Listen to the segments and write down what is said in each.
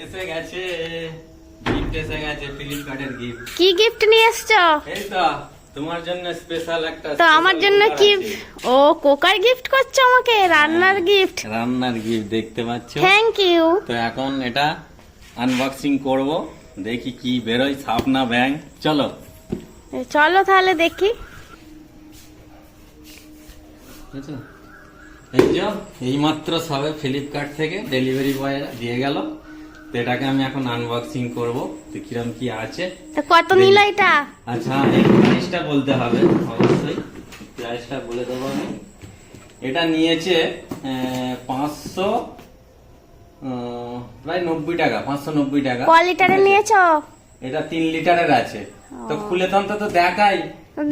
এসে গেছে। গিফট এসে গেছে ফ্লিপকার্টের গিফট কি গিফট নিয়ে এসছো? এই তো তোমার জন্য স্পেশাল একটা তো আমার জন্য কি ও কোকার গিফট করছ আমাকে? রান্নার গিফট রান্নার গিফট দেখতে পাচ্ছ? থ্যাংক ইউ তো এখন এটা আনবক্সিং করব দেখি কি বেরোয় সাপ না ব্যাং চলো চলো তাহলে দেখি। এই যে এইমাত্র সবে ফ্লিপকার্ট থেকে ডেলিভারি বয় দিয়ে গেল। তো এটাকে আমি এখন আনবক্সিং করব। তো কিরম কি আছে? তো কত নিল এটা? আচ্ছা এই প্রাইসটা বলতে হবে অবশ্যই। প্রাইসটা বলে দেবো আমি। এটা নিয়েছে পাঁচশো প্রায় নব্বই টাকা পাঁচশো নব্বই টাকা। ক লিটারে নিয়েছো? এটা তিন লিটারের আছে। তো খুলে তো অন্তত দেখাই।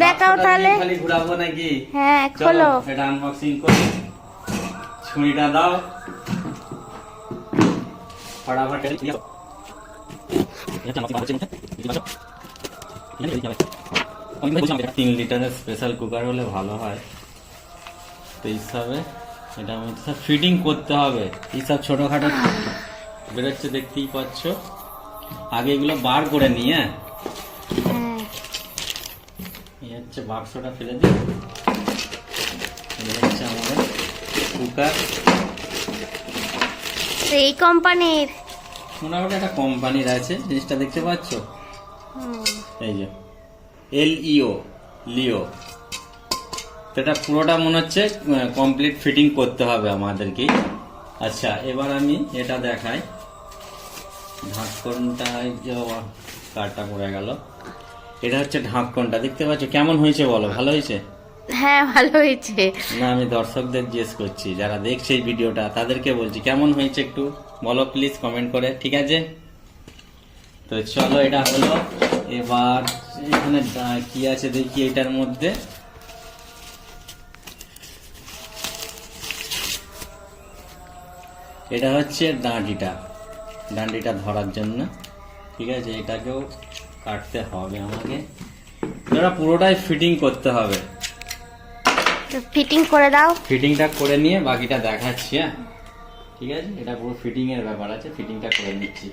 দেখাও তাহলে। খালি ঘুরাবো নাকি? হ্যাঁ খোলো। এটা আনবক্সিং করি। ছুরিটা দাও। ফটাফট এটা দিয়ে দাও। তিন লিটারের স্পেশাল কুকার হলে ভালো হয়। তো এই হিসাবে এটা আমি সব ফিটিং করতে হবে। এইসব ছোটখাটো বেরোচ্ছে দেখতেই পাচ্ছ। আগে এগুলো বার করে নিয়ে হ্যাঁ? এই হচ্ছে বাক্সটা ফেলে দিই। হচ্ছে আমাদের কুকার তো এই কোম্পানির। মোটামুটি একটা কোম্পানির আছে জিনিসটা দেখতে পাচ্ছ? এই যে এল ইও লিও। তো এটা পুরোটা মনে হচ্ছে কমপ্লিট ফিটিং করতে হবে আমাদেরকে। আচ্ছা এবার আমি এটা দেখাই। ঢাকনটা কারটা পড়ে গেল। এটা হচ্ছে ঢাকনটা দেখতে পাচ্ছ? কেমন হয়েছে বলো ভালো হয়েছে? হ্যাঁ ভালো হয়েছে। না, আমি দর্শকদের জিজ্ঞেস করছি, যারা দেখছে এই ভিডিওটা, তাদেরকে বলছি, কেমন হয়েছে একটু? বলো প্লিজ কমেন্ট করে, ঠিক আছে? তো চলো, এটা হলো। এবার এখানে কি আছে দেখি এটার মধ্যে। এটা হচ্ছে ডাঁডিটা ডান্ডিটা ধরার জন্য, ঠিক আছে? এটাকেও কাটতে হবে আমাকে। পুরোটাই ফিটিং করতে হবে। ফিটিং করে দাও। ফিটিংটা করে নিয়ে বাকিটা দেখাচ্ছি হ্যাঁ? ঠিক আছে? এটা পুরো ফিটিং এর ব্যাপার আছে ফিটিংটা করে নিচ্ছি।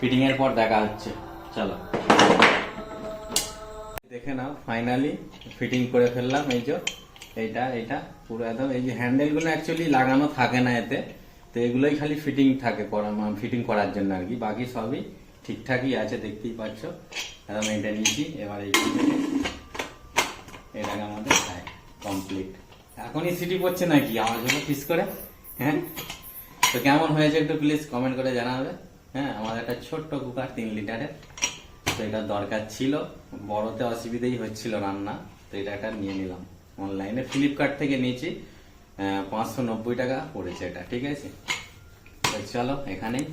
ফিটিং এর পর দেখা হচ্ছে। চলো। দেখে নাও ফাইনালি ফিটিং করে ফেললাম, এই যে, এইটা এইটা, পুরো একদম, এই যে হ্যান্ডেলগুলো অ্যাকচুয়ালি লাগানো থাকে না এতে, তো এগুলোই খালি ফিটিং থাকে ফিটিং করার জন্য আর কি। বাকি সবই ঠিকঠাকই আছে, দেখতেই পাচ্ছ। একদম এটা নিচ্ছি এবার এই এটাকে আমাদের কমপ্লিট এখনই সিটি পড়ছে নাকি? আমার জন্য পিস করে। হ্যাঁ? তো কেমন হয়েছে একটু প্লিজ কমেন্ট করে জানাবে। হ্যাঁ আমার একটা ছোট্ট কুকার, তিন লিটারের। তো এটা দরকার ছিল। বড়তে অসুবিধেই হচ্ছিল রান্না। তো এটা একটা নিয়ে নিলাম। অনলাইনে ফ্লিপকার্ট থেকে নিয়েছি। পাঁচশো নব্বই টাকা পড়েছে এটা, ঠিক আছে? তো চলো, এখানেই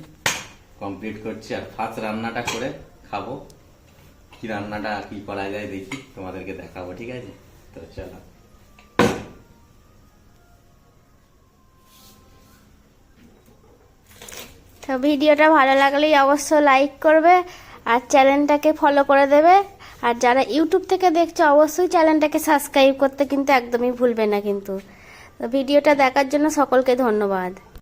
কমপ্লিট করছি। আর ফার্স্ট রান্নাটা করে খাব। কি রান্নাটা, কি করা যায় দেখি তোমাদেরকে দেখাবো, ঠিক আছে? তো চলো। তো ভিডিওটা ভালো লাগলেই অবশ্য লাইক করবে আর চ্যানেলটাকে ফলো করে দেবে। আর যারা ইউটিউব থেকে দেখছ, অবশ্যই চ্যানেলটাকে সাবস্ক্রাইব করতে কিন্তু একদমই ভুলবে না কিন্তু। ভিডিওটা দেখার জন্য সকলকে ধন্যবাদ।